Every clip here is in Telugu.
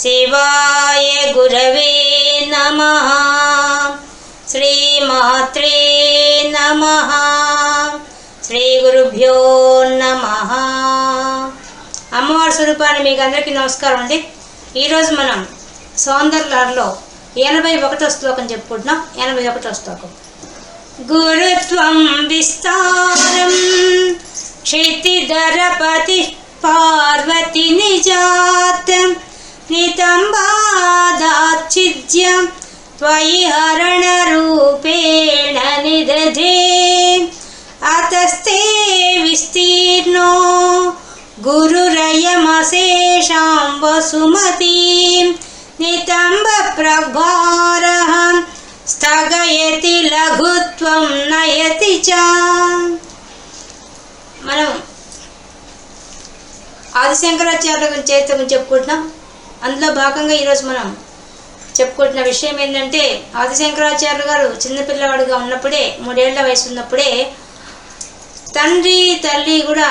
శివాయ గురవే నమ శ్రీమాత్రే నమ శ్రీ గురుభ్యో నమ అమ్మవారి స్వరూపాన్ని మీకు అందరికీ నమస్కారం అండి. ఈరోజు మనం సౌందర్యాలలో ఎనభై ఒకటో శ్లోకం చెప్పుకుంటున్నాం. ఎనభై ఒకటో శ్లోకం. గురుత్వం విస్తారం క్షితిధరపతి పార్వతి నిజాతం నితంబాదాచిద్యం त्वयि हरणरूपेण निदधे अतस्ते विस्तीर्णो गुरुरयमशेषां वसुमतीं नितम्बप्रभारः स्थगयति लघुत्वं नयति च మనం ఆదిశంకరాచార్య గురించి చరిత్ర గురించి చెప్పుకుంటున్నాం అందులో భాగంగా ఈరోజు మనం చెప్పుకుంటున్న విషయం ఏంటంటే ఆదిశంకరాచార్యులు గారు చిన్నపిల్లవాడుగా ఉన్నప్పుడే మూడేళ్ళ వయసు ఉన్నప్పుడే తండ్రి తల్లి కూడా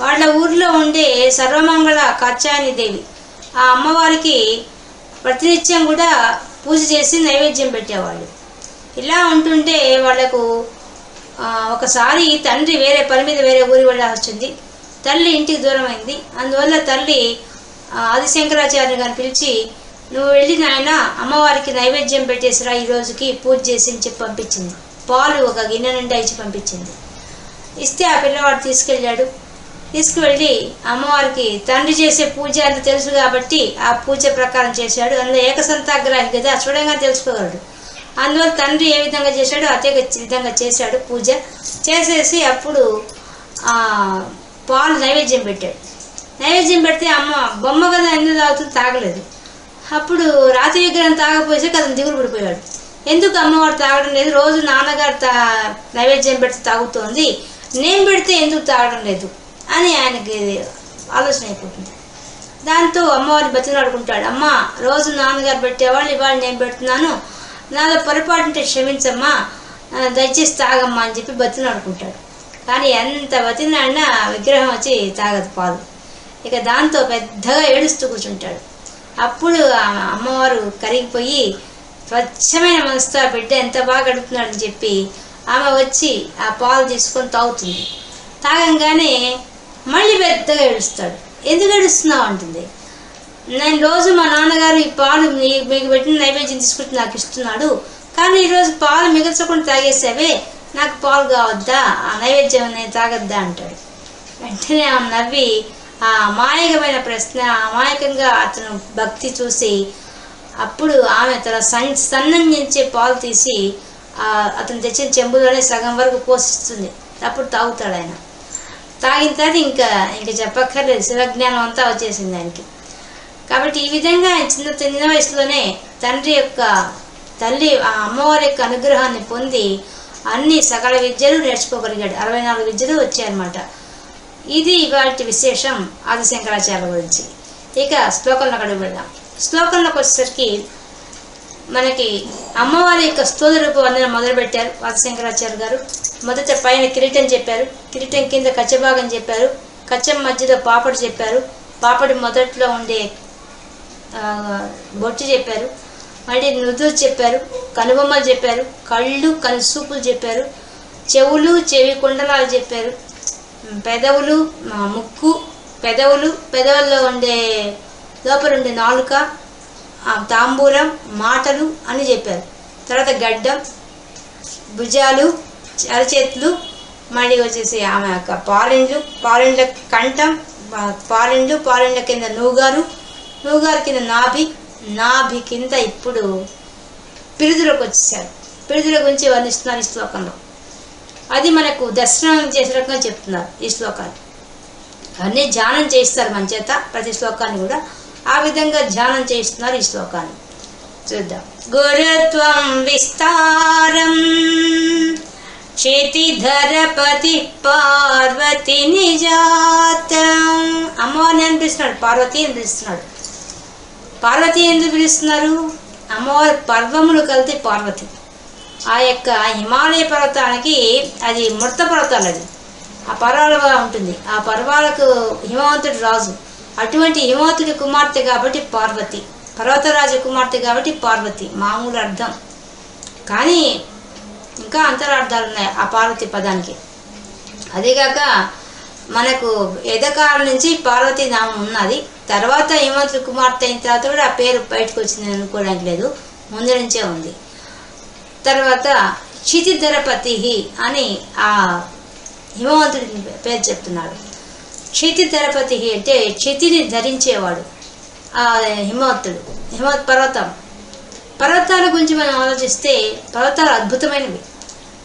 వాళ్ళ ఊర్లో ఉండే సర్వమంగళ కచ్చాయని దేవి ఆ అమ్మవారికి ప్రతినిత్యం కూడా పూజ చేసి నైవేద్యం పెట్టేవాళ్ళు. ఇలా ఉంటుంటే వాళ్ళకు ఒకసారి తండ్రి వేరే పని మీద వేరే ఊరి వెళ్ళాల్సి వచ్చింది. తల్లి ఇంటికి దూరమైంది. అందువల్ల తల్లి ఆదిశంకరాచార్య గారిని పిలిచి నువ్వు వెళ్ళి నాయన అమ్మవారికి నైవేద్యం పెట్టేసిరా ఈ రోజుకి పూజ చేసి అని చెప్పి పంపించింది. పాలు ఒక గిన్నె నుండి ఇచ్చి పంపించింది. ఇస్తే ఆ పిల్లవాడు తీసుకెళ్ళాడు. తీసుకువెళ్ళి అమ్మవారికి తండ్రి చేసే పూజ అంత తెలుసు కాబట్టి ఆ పూజ ప్రకారం చేశాడు. అందులో ఏకసంతాగ్రహం కదా చూడంగా తెలుసుకోగలడు. అందువల్ల తండ్రి ఏ విధంగా చేశాడో అదే విధంగా చేశాడు పూజ. చేసేసి అప్పుడు పాలు నైవేద్యం పెట్టాడు. నైవేద్యం పెడితే అమ్మ బొమ్మ కదా ఎందుకు తాగుతుంది తాగలేదు. అప్పుడు రాతి విగ్రహం తాగపోయేసరికి అతను దిగులు పడిపోయాడు. ఎందుకు అమ్మవారు తాగడం లేదు? రోజు నాన్నగారు తా నైవేద్యం పెడితే తాగుతోంది. నేను పెడితే ఎందుకు తాగడం లేదు? అని ఆయనకి ఆలోచన అయిపోతుంది. దాంతో అమ్మవారిని బతిలాడుకుంటాడు. అమ్మ రోజు నాన్నగారు పెట్టేవాళ్ళు ఇవాళ నేను పెడుతున్నాను. నాలో పొరపాటుంటే క్షమించమ్మా. దయచేసి తాగమ్మా అని చెప్పి బతిలాడుకుంటాడు. కానీ ఎంత బతిలాడినా విగ్రహం వచ్చి తాగదు పాలు. ఇక దాంతో పెద్దగా ఏడుస్తూ కూర్చుంటాడు. అప్పుడు ఆ అమ్మవారు కరిగిపోయి స్వచ్ఛమైన మనసుతో ఆ బిడ్డ ఎంత బాగా గడుపుతున్నాడని చెప్పి ఆమె వచ్చి ఆ పాలు తీసుకొని తాగుతుంది. తాగంగానే మళ్ళీ పెద్దగా ఏడుస్తాడు. ఎందుకు ఏడుస్తున్నావు? అంటుంది. నేను రోజు మా నాన్నగారు ఈ పాలు మీ- మీకు పెట్టిన నైవేద్యం తీసుకుంటే నాకు ఇస్తున్నాడు. కానీ ఈరోజు పాలు మిగల్చకుండా తాగేసావే నాకు పాలు కావద్దా? ఆ నైవేద్యం నేను తాగొద్దా? అంటాడు. వెంటనే ఆమె నవ్వి ఆ అమాయకమైన ప్రశ్న అమాయకంగా అతను భక్తి చూసి అప్పుడు ఆమె తన సన్ సన్నం నుంచి పాలు తీసి అతను తెచ్చిన చెంబులోనే సగం వరకు పోషిస్తుంది. అప్పుడు తాగుతాడు ఆయన. తాగిన తర్వాత ఇంకా ఇంకా చెప్పక్కర్లేదు. శివజ్ఞానం అంతా వచ్చేసింది ఆయనకి. కాబట్టి ఈ విధంగా ఆయన చిన్న చిన్న వయసులోనే తండ్రి యొక్క తల్లి ఆ అమ్మవారి యొక్క అనుగ్రహాన్ని పొంది అన్ని సకల విద్యలు నేర్చుకోగలిగాడు. అరవై నాలుగు విద్యలు వచ్చాయన్నమాట. ఇది ఇవాటి విశేషం ఆదిశంకరాచార్య గురించి. ఇక శ్లోకంలో అక్కడికి వెళ్దాం శ్లోకంలోకి వచ్చేసరికి మనకి అమ్మవారి యొక్క స్థూల రూపు వందన మొదలుపెట్టారు ఆదిశంకరాచార్య గారు. మొదట పైన కిరీటం చెప్పారు. కిరీటం కింద కచ్చభాగం చెప్పారు. కచ్చం మధ్యలో పాపడి చెప్పారు. పాపడి మొదట్లో ఉండే బొట్టు చెప్పారు. మళ్ళీ నుదురు చెప్పారు. కనుబొమ్మలు చెప్పారు. కళ్ళు కనుసూపులు చెప్పారు. చెవులు చెవి కుండలాలు చెప్పారు. పెదవులు ముక్కు పెదవులు పెదవుల్లో ఉండే లోపల ఉండే నాలుక తాంబూలం మాటలు అని చెప్పారు. తర్వాత గడ్డం భుజాలు అరచేతులు మళ్ళీ వచ్చేసి ఆమె యొక్క పాలిండ్లు పాలిండ్ల కంఠం పా- పాలిండ్లు కింద నూగారు నూగారు కింద నాభి నాభి కింద ఇప్పుడు పిరుదులకు వచ్చేసారు. పిరుదుల గురించి వర్ణిస్తున్నారు ఈ శ్లోకంలో అది మనకు దర్శనం చేసే రకంగా చెప్తున్నారు ఈ శ్లోకాలు. అన్నీ ధ్యానం చేయిస్తారు మన చేత ప్రతి శ్లోకాన్ని కూడా. ఆ విధంగా ధ్యానం చేయిస్తున్నారు ఈ శ్లోకాన్ని. చూద్దాం. గురుత్వం విస్తారం క్షితిధరపతి పార్వతి నిజాతం. అమ్మవారిని అని పిలుస్తున్నాడు? పార్వతి అని పిలుస్తున్నాడు. పార్వతి ఎందుకు పిలుస్తున్నారు? అమ్మవారి పర్వములు కలితే పార్వతి. ఆ యొక్క హిమాలయ పర్వతానికి అది మృత పర్వతాలు అది ఆ పర్వాలుగా ఉంటుంది. ఆ పర్వాలకు హిమవంతుడు రాజు. అటువంటి హిమవతుడి కుమార్తె కాబట్టి పార్వతి. పర్వతరాజు కుమార్తె కాబట్టి పార్వతి. మామూలు అర్థం. కానీ ఇంకా అంతరార్థాలు ఉన్నాయి ఆ పార్వతి పదానికి. అదేగాక మనకు ఎదకాలం నుంచి పార్వతి నామం ఉన్నది. తర్వాత హిమవంతుడి కుమార్తె అయిన తర్వాత కూడా ఆ పేరు బయటకు వచ్చింది అనుకోవడానికి లేదు. ముందు నుంచే ఉంది. తర్వాత క్షితిధరపతి అని ఆ హిమవంతుడి పేరు చెప్తున్నాడు. క్షితిధరపతి అంటే క్షితిని ధరించేవాడు ఆ హిమవంతుడు హిమవత్ పర్వతం. పర్వతాల గురించి మనం ఆలోచిస్తే పర్వతాలు అద్భుతమైనవి.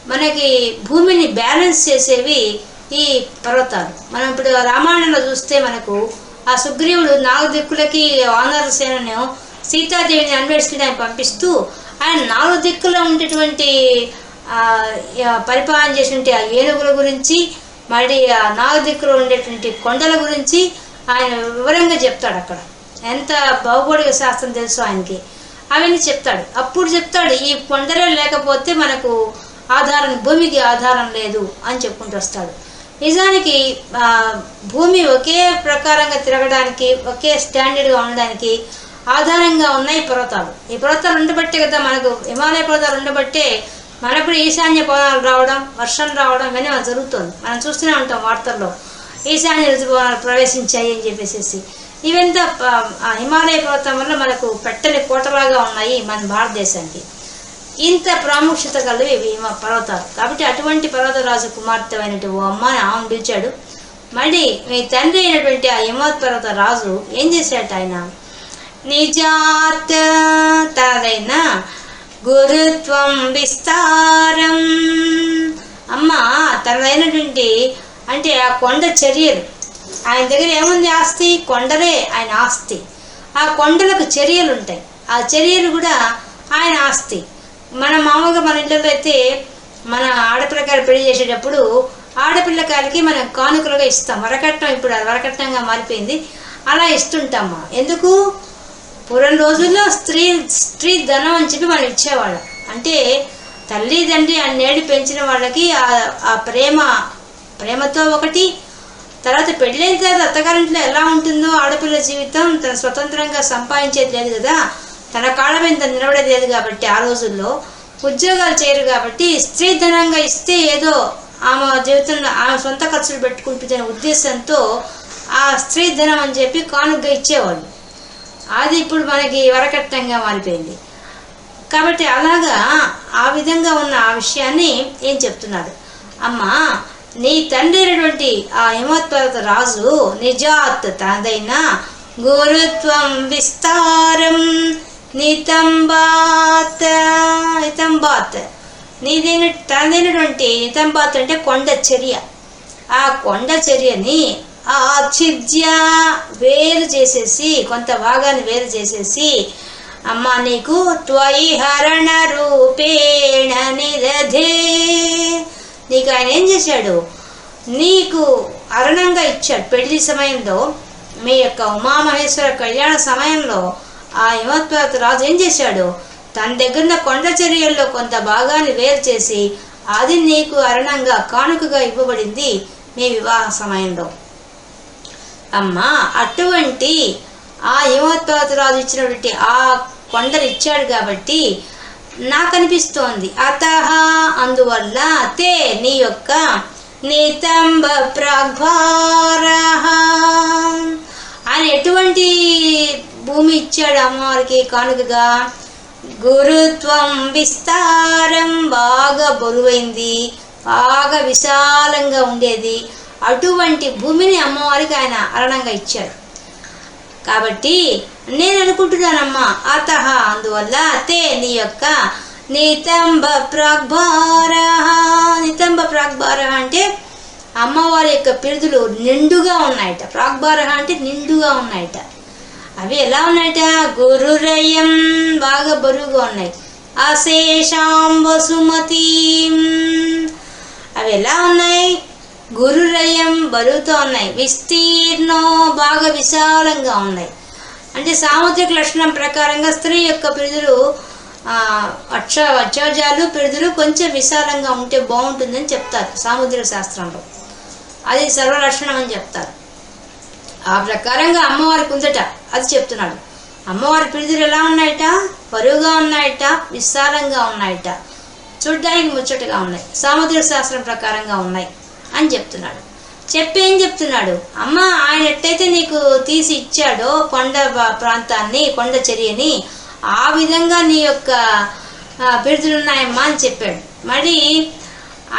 మనకి భూమిని బ్యాలెన్స్ చేసేవి ఈ పర్వతాలు. మనం ఇప్పుడు రామాయణంలో చూస్తే మనకు ఆ సుగ్రీవుడు నాలుగు దిక్కులకి వానర సేనను సీతాదేవిని అన్వేషించడానికి పంపిస్తూ ఆయన నాలుగు దిక్కులో ఉండేటువంటి పరిపాలన చేసినటువంటి ఆ ఏనుగుల గురించి మళ్ళీ ఆ నాలుగు దిక్కులో ఉండేటువంటి కొండల గురించి ఆయన వివరంగా చెప్తాడు అక్కడ. ఎంత భౌగోళిక శాస్త్రం తెలుసు ఆయనకి. అవన్నీ చెప్తాడు. అప్పుడు చెప్తాడు ఈ కొండలే లేకపోతే మనకు ఆధారం భూమికి ఆధారం లేదు అని చెప్పుకుంటూ వస్తాడు. నిజానికి భూమి ఒకే ప్రకారంగా తిరగడానికి ఒకే స్టాండర్డ్గా ఉండడానికి ఆధారంగా ఉన్నాయి పర్వతాలు. ఈ పర్వతాలు ఉండబట్టే కదా మనకు. హిమాలయ పర్వతాలు ఉండబట్టే మనకు ఈశాన్య పవనాలు రావడం వర్షం రావడం ఇవన్నీ మనకు జరుగుతుంది. మనం చూస్తూనే ఉంటాం వార్తల్లో. ఈశాన్య ఋతుపవనాలు ప్రవేశించాయి అని చెప్పేసి ఇవంతా ఆ హిమాలయ పర్వతం వల్ల మనకు పెట్టని కోటలాగా ఉన్నాయి మన భారతదేశానికి. ఇంత ప్రాముఖ్యత కలివి హిమ పర్వతాలు. కాబట్టి అటువంటి పర్వతరాజు కుమార్తె అయినటువంటి ఓ అమ్మని ఆమె పిలిచాడు. మళ్ళీ మీ తండ్రి అయినటువంటి ఆ హిమవత్ పర్వత రాజు ఏం చేశాట ఆయన? నిజాత్ తనదైన గురుత్వం విస్తారం. అమ్మ తనదైనటువంటి అంటే ఆ కొండ చర్యలు. ఆయన దగ్గర ఏముంది ఆస్తి? కొండలే ఆయన ఆస్తి. ఆ కొండలకు చర్యలు ఉంటాయి ఆ చర్యలు కూడా ఆయన ఆస్తి. మన మామూలుగా మన ఇళ్ళలో అయితే మన ఆడపిల్లకాయలు పెళ్ళి చేసేటప్పుడు ఆడపిల్లకాయలకి మనం కానుకలుగా ఇస్తాం. వరకట్నం ఇప్పుడు అది వరకట్నంగా మారిపోయింది. అలా ఇస్తుంటాం ఎందుకు? పూర్వం రోజుల్లో స్త్రీ స్త్రీ ధనం అని చెప్పి మనం ఇచ్చేవాళ్ళం. అంటే తల్లి తండ్రి అన్నేళ్ళు పెంచిన వాళ్ళకి ఆ- ప్రేమ ప్రేమతో ఒకటి తర్వాత పెళ్ళైన తర్వాత అత్తగారింట్లో ఎలా ఉంటుందో ఆడపిల్ల జీవితం తన స్వతంత్రంగా సంపాదించేది లేదు కదా. తన కాళ్ళ మీద నిలబడేది లేదు కాబట్టి ఆ రోజుల్లో ఉద్యోగాలు చేయరు కాబట్టి స్త్రీ ధనంగా ఇస్తే ఏదో ఆమె జీవితంలో ఆమె సొంత ఖర్చులు పెట్టుకుంటుందనే ఉద్దేశంతో ఆ స్త్రీ ధనం అని చెప్పి కానుగ్గా ఇచ్చేవాళ్ళు. అది ఇప్పుడు మనకి వరకట్టంగా మారిపోయింది. కాబట్టి అలాగా ఆ విధంగా ఉన్న ఆ విషయాన్ని ఏం చెప్తున్నాడు అమ్మా నీ తండ్రి అయినటువంటి ఆ హిమోత్పర్వత రాజు నిజాత్ తనదైన గురుత్వం విస్తారం నితంబాత్ నితంబాత్. నీదైన తనదైనటువంటి నితంబాత్ అంటే కొండ చర్య. ఆ కొండ చర్యని ఆఛిద్య వేరు చేసేసి కొంత భాగాన్ని వేరు చేసేసి అమ్మ నీకు త్వయి హరణ రూపేణ నిరధే. నీకు ఆయన ఏం చేశాడు? నీకు అరణంగా ఇచ్చాడు. పెళ్ళి సమయంలో మీ యొక్క ఉమామహేశ్వర కళ్యాణ సమయంలో ఆ హిమత్పర్వత రాజు ఏం చేశాడు? తన దగ్గర ఉన్న కొండ చర్యల్లో కొంత భాగాన్ని వేరు చేసి అది నీకు అరణంగా కానుకగా ఇవ్వబడింది మీ వివాహ సమయంలో. అమ్మా అటువంటి ఆ హిమోత్పర్వత రాజు ఇచ్చినటువంటి ఆ కొండలు ఇచ్చాడు కాబట్టి నాకు అనిపిస్తోంది అత అందువల్ల తే నీ యొక్క నితంబ ప్రాగ్భార ఆయన ఎటువంటి భూమి ఇచ్చాడు అమ్మవారికి కానుకగా? గురుత్వం విస్తారం బాగా బరువైంది బాగా విశాలంగా ఉండేది. అటువంటి భూమిని అమ్మవారికి ఆయన అరణంగా ఇచ్చారు కాబట్టి నేను అనుకుంటున్నానమ్మా అత అందువల్ల తే నీ యొక్క నితంబ ప్రాగ్భార. నితంబ ప్రాగ్భార అంటే అమ్మవారి యొక్క పిరుదులు నిండుగా ఉన్నాయట. ప్రాగ్భార అంటే నిండుగా ఉన్నాయట. అవి ఎలా ఉన్నాయట? గురురయం బాగా బరువుగా ఉన్నాయి. అశేషాం వసుమతీం అవి ఎలా ఉన్నాయి? గురురయం బరువుతో ఉన్నాయి విస్తీర్ణం బాగా విశాలంగా ఉన్నాయి. అంటే సాముద్రిక లక్షణం ప్రకారంగా స్త్రీ యొక్క పిరుదులు అక్ష అక్షజాలు పిరుదులు కొంచెం విశాలంగా ఉంటే బాగుంటుందని చెప్తారు సాముద్రిక శాస్త్రంలో. అది సర్వలక్షణం అని చెప్తారు. ఆ ప్రకారంగా అమ్మవారి కుందట అది చెప్తున్నాడు. అమ్మవారి పిరుదులు ఎలా ఉన్నాయట? బరువుగా ఉన్నాయట విశాలంగా ఉన్నాయట. చూడ్డానికి ముచ్చటగా ఉన్నాయి. సాముద్రిక శాస్త్రం ప్రకారంగా ఉన్నాయి. అని చెప్తున్నాడు. చెప్పి ఏం చెప్తున్నాడు? అమ్మ ఆయన ఎట్టయితే నీకు తీసి ఇచ్చాడో కొండ ప్రాంతాన్ని కొండ చర్యని ఆ విధంగా నీ యొక్క బిరుదులున్నాయమ్మా ఉన్నాయమ్మా అని చెప్పాడు. మరి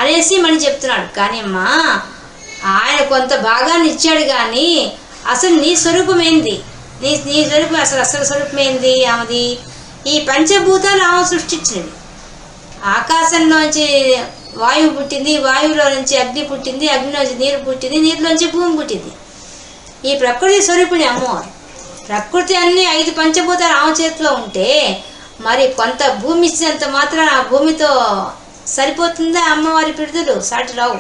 అనేసి మళ్ళీ చెప్తున్నాడు. కానీ అమ్మా ఆయన కొంత భాగాన్ని ఇచ్చాడు కానీ అసలు నీ స్వరూపం ఏంది నీ నీ స్వరూపం అసలు అసలు స్వరూపం ఏంది ఆమెది? ఈ పంచభూతాలు ఆమె సృష్టించినవి. ఆకాశంలోంచి వాయువు పుట్టింది వాయువులో నుంచి అగ్ని పుట్టింది అగ్నిలోంచి నీరు పుట్టింది నీరులోంచి భూమి పుట్టింది. ఈ ప్రకృతి స్వరూపిణి అమ్మవారు. ప్రకృతి అన్ని ఐదు పంచభూతాలు ఆమె చేతిలో ఉంటే మరి కొంత భూమి ఇచ్చినంత మాత్రం ఆ భూమితో సరిపోతుందా అమ్మవారి పిడుదలు? సాటి రావు.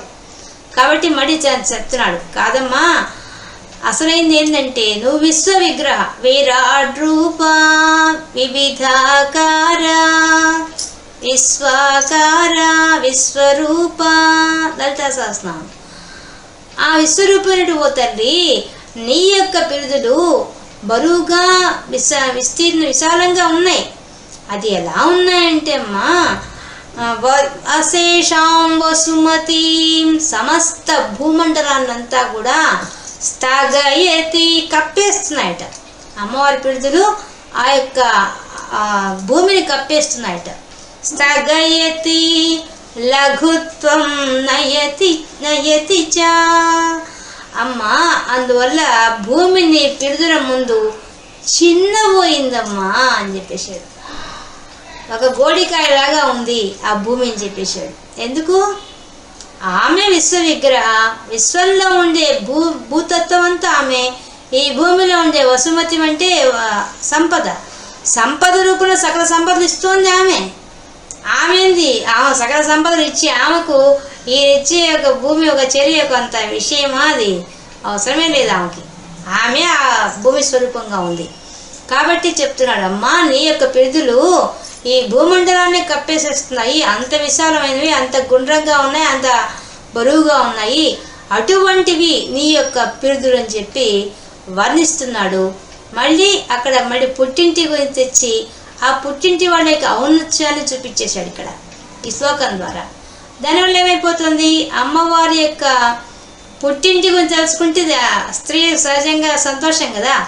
కాబట్టి మడి చెప్తున్నాడు. కాదమ్మా అసలైంది ఏంటంటే నువ్వు విశ్వ విగ్రహ విరాట్ రూప వివిధాకార విశ్వాకార విశ్వరూప లలితా సహస్రనామం. ఆ విశ్వరూపనుడు ఓ తల్లి నీ యొక్క బిరుదులు బరువుగా విశ విస్తీర్ణ విశాలంగా ఉన్నాయి. అది ఎలా ఉన్నాయంటే అమ్మా అశేషాం వసుమతి సమస్త భూమండలాన్నంతా కూడా స్థగయతి కప్పేస్తున్నాయట. అమ్మవారి పిడుదలు ఆ యొక్క భూమిని కప్పేస్తున్నాయట. స్థగయతి లఘుత్వం నయతి నయతి చ అమ్మా అందువల్ల భూమిని పిడుదల ముందు చిన్నపోయిందమ్మా అని చెప్పేశాడు. ఒక గోడికాయలాగా ఉంది ఆ భూమి అని చెప్పేశాడు. ఎందుకు? ఆమె విశ్వ విగ్రహ విశ్వంలో ఉండే భూ భూతత్వం అంతా ఆమె. ఈ భూమిలో ఉండే వసుమతి అంటే సంపద. సంపద రూపంలో సకల సంపదలు ఇస్తోంది ఆమె. ఆమెంది? ఆమె సకల సంపదలు ఇచ్చి ఆమెకు ఈ ఇచ్చే ఒక భూమి ఒక చర్య కొంత విషయమా అది? అవసరమే లేదు ఆమెకి. ఆమె ఆ భూమి స్వరూపంగా ఉంది. కాబట్టి చెప్తున్నాడు అమ్మా నీ యొక్క పిడుదులు ఈ భూమండలాన్ని కప్పేసేస్తున్నాయి. అంత విశాలమైనవి అంత గుండ్రంగా ఉన్నాయి అంత బరువుగా ఉన్నాయి. అటువంటివి నీ యొక్క పిరుదులు అని చెప్పి వర్ణిస్తున్నాడు. మళ్ళీ అక్కడ మళ్ళీ పుట్టింటి గురించి తెచ్చి ఆ పుట్టింటి వాళ్ళ యొక్క ఔన్నత్యాన్ని చూపించేశాడు ఇక్కడ ఈ శ్లోకం ద్వారా. దానివల్ల ఏమైపోతుంది? అమ్మవారి యొక్క పుట్టింటి గురించి తెలుసుకుంటే ఆ స్త్రీ సహజంగా సంతోషం కదా?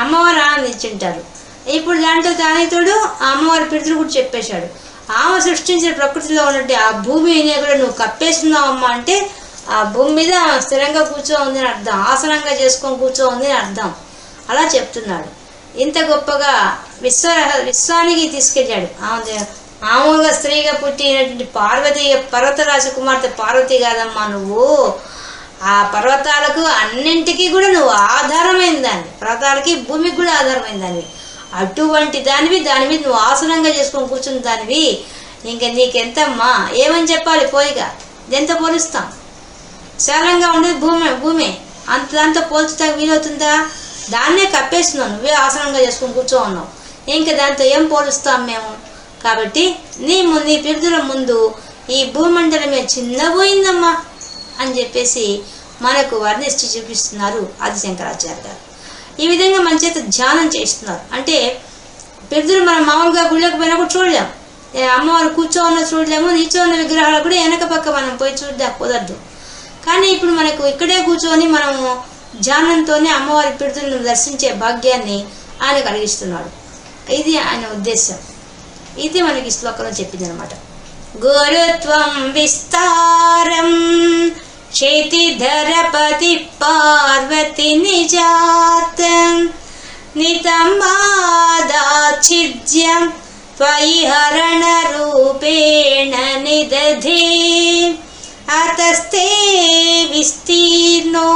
అమ్మవారు ఆనందించుంటారు. ఇప్పుడు దాంట్లో దానికి ఆ అమ్మవారి పిడుతులు కూడా చెప్పేశాడు. ఆమె సృష్టించిన ప్రకృతిలో ఉన్నట్టు ఆ భూమిని కూడా నువ్వు కప్పేస్తున్నావు అమ్మ అంటే ఆ భూమి మీద స్థిరంగా కూర్చో ఉంది అని అర్థం. ఆసనంగా చేసుకొని కూర్చో ఉంది అని అర్థం. అలా చెప్తున్నాడు. ఇంత గొప్పగా విశ్వ విశ్వానికి తీసుకెళ్ళాడు. ఆమె మామూలుగా స్త్రీగా పుట్టినటువంటి పార్వతి పర్వతరాజ కుమార్తె పార్వతి కాదమ్మా నువ్వు. ఆ పర్వతాలకు అన్నింటికీ కూడా నువ్వు ఆధారమైన దాన్ని పర్వతాలకి భూమికి కూడా ఆధారమైన దానివి అటువంటి దానివి దాని మీద నువ్వు ఆసనంగా చేసుకొని కూర్చున్న దానివి. ఇంకా నీకెంతమ్మా? ఏమని చెప్పాలి పోయిగా ఎంత పోలుస్తాం? సరళంగా ఉండేది భూమి భూమి. అంత దాంతో పోల్చడానికి వీలవుతుందా? దాన్నే కప్పేస్తున్నావు. నువ్వే ఆసనంగా చేసుకుని కూర్చో ఉన్నావు ఇంకా దాంతో ఏం పోలుస్తాం మేము? కాబట్టి నీ నీ పిరుదుల ముందు ఈ భూమండలమే చిన్నపోయిందమ్మా అని చెప్పేసి మనకు వర్ణిష్టి చూపిస్తున్నారు ఆది శంకరాచార్య గారు. ఈ విధంగా మన చేత ధ్యానం చేస్తున్నారు. అంటే పెద్దలు మనం మామూలుగా గుళ్ళకి పోయినప్పుడు చూడలేం. అమ్మవారు కూర్చో ఉన్న చూడలేము నీచో ఉన్న విగ్రహాలు కూడా వెనక పక్క మనం పోయి చూడడానికి కుదరదు. కానీ ఇప్పుడు మనకు ఇక్కడే కూర్చొని మనము ధ్యానంతోనే అమ్మవారి పిడుతులను దర్శించే భాగ్యాన్ని ఆయన కలిగిస్తున్నాడు. ఇది ఆయన ఉద్దేశం. ఇది మనకి శ్లోకంలో చెప్పింది అనమాట గురుత్వం విస్తారం క్షేతిధరపతి పార్వతి నిజాత నితంబాదాచిద్యం త్వయి హరణ రూపేణ నిదధి అతస్తే విస్తీర్ణో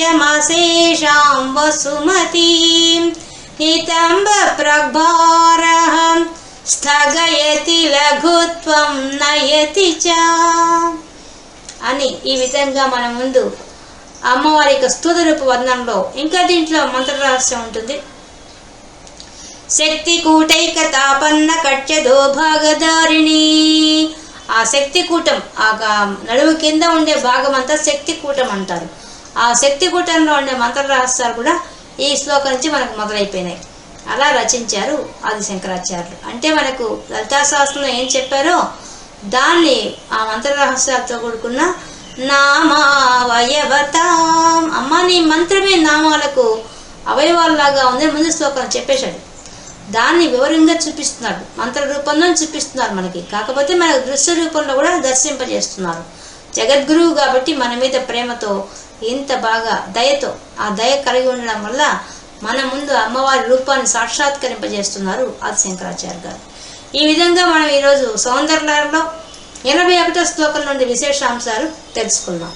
गुरुरयमशेषां वसुमतीं नितम्बप्रभारहं स्थगयति लघुत्वं नयति च అని ఈ విధంగా మన ముందు అమ్మవారి యొక్క స్థూల రూప వర్ణంలో ఇంకా దీంట్లో మంత్ర రహస్యం ఉంటుంది శక్తి కూటైక తాపన్న కట్యదో భాగధారిణి ఆ శక్తి కూటం ఆ గా- నడుము కింద ఉండే భాగం అంతా శక్తి కూటం అంటారు ఆ శక్తి కూటంలో ఉండే మంత్ర రహస్యాలు కూడా ఈ శ్లోకం నుంచి మనకు మొదలైపోయినాయి. అలా రచించారు ఆది శంకరాచార్యులు అంటే మనకు లలితాశాస్త్రంలో ఏం చెప్పారో దాన్ని ఆ మంత్ర రహస్యాలతో కూడుకున్న నామావయవతాం. అమ్మ నీ మంత్రమే నామాలకు అవయవాల్లాగా ఉంది ముందు శ్లోకం చెప్పేశాడు. దాన్ని వివరంగా చూపిస్తున్నాడు. మంత్ర రూపంలో చూపిస్తున్నారు మనకి. కాకపోతే మనకు దృశ్య రూపంలో కూడా దర్శింపజేస్తున్నారు. జగద్గురువు కాబట్టి మన మీద ప్రేమతో ఇంత బాగా దయతో ఆ దయ కలిగి ఉండడం వల్ల మన ముందు అమ్మవారి రూపాన్ని సాక్షాత్కరింపజేస్తున్నారు ఆది శంకరాచార్య గారు. ఈ విధంగా మనం ఈరోజు సౌందర్యాలలో ఎనభై ఒకటో శ్లోకం నుండి విశేషాంశాలు తెలుసుకుందాం.